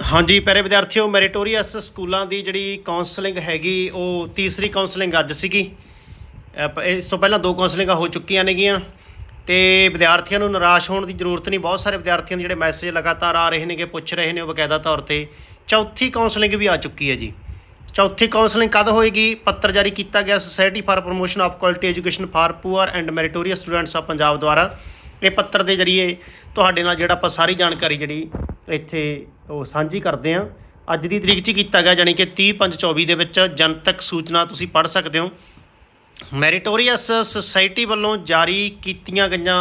ਹਾਂਜੀ, ਪਿਆਰੇ ਵਿਦਿਆਰਥੀਓ, ਮੈਰੀਟੋਰੀਅਸ ਸਕੂਲਾਂ ਦੀ ਜਿਹੜੀ ਕਾਉਂਸਲਿੰਗ ਹੈਗੀ, ਉਹ ਤੀਸਰੀ ਕਾਉਂਸਲਿੰਗ ਅੱਜ ਸੀਗੀ। ਇਸ ਤੋਂ ਪਹਿਲਾਂ ਦੋ ਕਾਉਂਸਲਿੰਗਾਂ ਹੋ ਚੁੱਕੀਆਂ ਨੇਗੀਆਂ। ਤੇ ਵਿਦਿਆਰਥੀਆਂ ਨੂੰ ਨਿਰਾਸ਼ ਹੋਣ ਦੀ ਜ਼ਰੂਰਤ ਨਹੀਂ। ਬਹੁਤ ਸਾਰੇ ਵਿਦਿਆਰਥੀਆਂ ਦੇ ਜਿਹੜੇ ਮੈਸੇਜ ਲਗਾਤਾਰ ਆ ਰਹੇ ਨੇਗੇ, ਪੁੱਛ ਰਹੇ ਨੇ ਉਹ ਬਕਾਇਦਾ ਤੌਰ ਤੇ। ਚੌਥੀ ਕਾਉਂਸਲਿੰਗ ਵੀ ਆ ਚੁੱਕੀ ਹੈ ਜੀ। ਚੌਥੀ ਕਾਉਂਸਲਿੰਗ ਕਦ ਹੋਏਗੀ? ਪੱਤਰ ਜਾਰੀ ਕੀਤਾ ਗਿਆ society for promotion of quality education for poor and meritorious students of Punjab ਦੁਆਰਾ। ਇਹ ਪੱਤਰ ਦੇ ਜਰੀਏ ਤੁਹਾਡੇ ਨਾਲ ਜਿਹੜਾ ਆਪਾਂ ਸਾਰੀ ਜਾਣਕਾਰੀ ਜਿਹੜੀ ਇੱਥੇ ਉਹ ਸਾਂਝੀ ਕਰਦੇ ਹਾਂ। ਅੱਜ ਦੀ ਤਰੀਕ 'ਚ ਕੀਤਾ ਗਿਆ, ਜਾਣੀ ਕਿ 30 5 24 ਦੇ ਵਿੱਚ ਜਨਤਕ ਸੂਚਨਾ ਤੁਸੀਂ ਪੜ੍ਹ ਸਕਦੇ ਹੋ। ਮੈਰੀਟੋਰੀਅਸ ਸੁਸਾਇਟੀ ਵੱਲੋਂ ਜਾਰੀ ਕੀਤੀਆਂ ਗਈਆਂ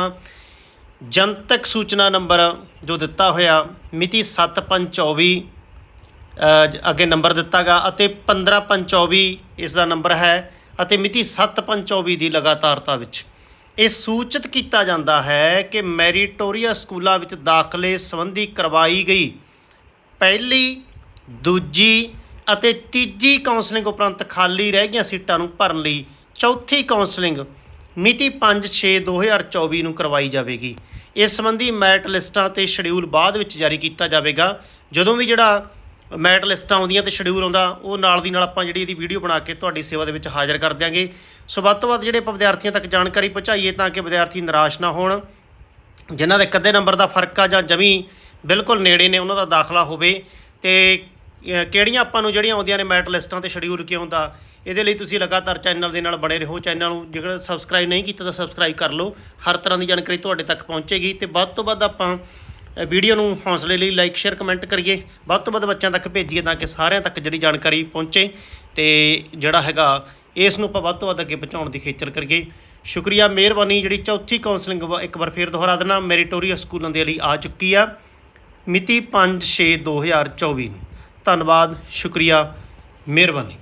ਜਨਤਕ ਸੂਚਨਾ ਨੰਬਰ ਜੋ ਦਿੱਤਾ ਹੋਇਆ, ਮਿਤੀ 7/5/24 ਅੱਗੇ ਨੰਬਰ ਦਿੱਤਾ ਗਾ ਅਤੇ 15/5/24 ਇਸ ਦਾ ਨੰਬਰ ਹੈ ਅਤੇ ਮਿਤੀ 7/5/24 ਦੀ ਲਗਾਤਾਰਤਾ ਵਿੱਚ। ਇਹ ਸੂਚਿਤ ਕੀਤਾ ਜਾਂਦਾ ਹੈ ਕਿ ਮੈਰੀਟੋਰੀਆ ਸਕੂਲਾਂ ਵਿੱਚ ਦਾਖਲੇ ਸੰਬੰਧੀ ਕਰਵਾਈ ਗਈ ਪਹਿਲੀ, ਦੂਜੀ ਅਤੇ ਤੀਜੀ ਕਾਉਂਸਲਿੰਗ ਉਪਰੰਤ ਖਾਲੀ ਰਹਿ ਗਈਆਂ ਸੀਟਾਂ ਨੂੰ ਭਰਨ ਲਈ ਚੌਥੀ ਕਾਉਂਸਲਿੰਗ ਮਿਤੀ 5/6/2024 ਨੂੰ ਕਰਵਾਈ ਜਾਵੇਗੀ। ਇਸ ਸੰਬੰਧੀ ਮੈਰਿਟ ਲਿਸਟਾਂ ਤੇ ਸ਼ਡਿਊਲ ਬਾਅਦ ਵਿੱਚ ਜਾਰੀ ਕੀਤਾ ਜਾਵੇਗਾ। ਜਦੋਂ ਵੀ ਜਿਹੜਾ ਮੈਟ ਲਿਸਟਾਂ ਆਉਂਦੀਆਂ ਤੇ ਸ਼ਡਿਊਲ ਆਉਂਦਾ, ਉਹ ਨਾਲ ਦੀ ਨਾਲ ਆਪਾਂ ਜਿਹੜੀ ਇਹਦੀ ਵੀਡੀਓ ਬਣਾ ਕੇ ਤੁਹਾਡੀ ਸੇਵਾ ਦੇ ਵਿੱਚ ਹਾਜ਼ਰ ਕਰ ਦਿਆਂਗੇ। ਸੋ ਵੱਧ ਤੋਂ ਵੱਧ ਜਿਹੜੇ ਆਪਾਂ ਵਿਦਿਆਰਥੀਆਂ ਤੱਕ ਜਾਣਕਾਰੀ ਪਹੁੰਚਾਈਏ ਤਾਂ ਕਿ ਵਿਦਿਆਰਥੀ ਨਿਰਾਸ਼ ਨਾ ਹੋਣ। ਜਿਨ੍ਹਾਂ ਦੇ ਕੱਦੇ ਨੰਬਰ ਦਾ ਫ਼ਰਕ ਆ ਜਾਂ ਜਮੀ ਬਿਲਕੁਲ ਨੇੜੇ ਨੇ, ਉਹਨਾਂ ਦਾ ਦਾਖਲਾ ਹੋਵੇ। ਤੇ ਕਿਹੜੀਆਂ ਆਪਾਂ ਨੂੰ ਜਿਹੜੀਆਂ ਆਉਂਦੀਆਂ ਨੇ ਮੈਟ ਲਿਸਟਾਂ ਤੇ ਸ਼ਡਿਊਲ ਕਿਉਂ ਦਾ, ਇਹਦੇ ਲਈ ਤੁਸੀਂ ਲਗਾਤਾਰ ਚੈਨਲ ਦੇ ਨਾਲ ਬਣੇ ਰਹੋ। ਚੈਨਲ ਨੂੰ ਜੇਕਰ ਸਬਸਕ੍ਰਾਈਬ ਨਹੀਂ ਕੀਤਾ ਤਾਂ ਸਬਸਕ੍ਰਾਈਬ ਕਰ ਲਓ। ਹਰ ਤਰ੍ਹਾਂ ਦੀ ਜਾਣਕਾਰੀ ਤੁਹਾਡੇ ਤੱਕ ਪਹੁੰਚੇਗੀ। ਤੇ ਵੱਧ ਤੋਂ ਵੱਧ ਆਪਾਂ ਵੀਡੀਓ ਨੂੰ ਹੌਸਲੇ ਲਈ ਲਾਈਕ, ਸ਼ੇਅਰ, ਕਮੈਂਟ ਕਰੀਏ। ਵੱਧ ਤੋਂ ਵੱਧ ਬੱਚਿਆਂ ਤੱਕ ਭੇਜੀਏ ਤਾਂ ਕਿ ਸਾਰਿਆਂ ਤੱਕ ਜਿਹੜੀ ਜਾਣਕਾਰੀ ਪਹੁੰਚੇ ਤੇ ਜਿਹੜਾ ਹੈਗਾ, ਇਸ ਨੂੰ ਆਪਾਂ ਵੱਧ ਤੋਂ ਵੱਧ ਅੱਗੇ ਪਹੁੰਚਾਉਣ ਦੀ ਖੇਚਲ ਕਰੀਏ। ਸ਼ੁਕਰੀਆ, ਮਿਹਰਬਾਨੀ। ਜਿਹੜੀ ਚੌਥੀ ਕਾਉਂਸਲਿੰਗ ਵਾ- ਇੱਕ ਵਾਰ ਫੇਰ ਦੁਹਰਾ ਦੇਣਾ ਮੈਰੀਟੋਰੀਅਸ ਸਕੂਲਾਂ ਦੇ ਲਈ ਆ ਚੁੱਕੀ ਆ। ਮਿਤੀ 5/6/2024 ਨੂੰ। ਧੰਨਵਾਦ, ਸ਼ੁਕਰੀਆ, ਮਿਹਰਬਾਨੀ।